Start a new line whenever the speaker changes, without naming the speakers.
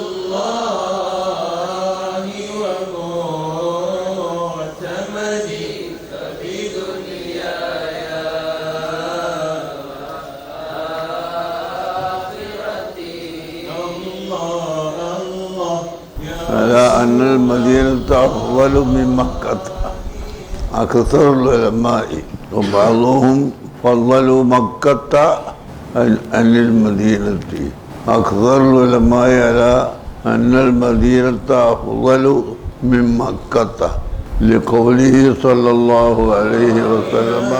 الله ومعتمدي الله الله
أن المدينة أفضل من مكة. أكثر العلماء وبعضهم فضلوا مكة عن المدينة. أكثر العلماء على أن المدينة أفضل من مكة لقوله صلى الله عليه وسلم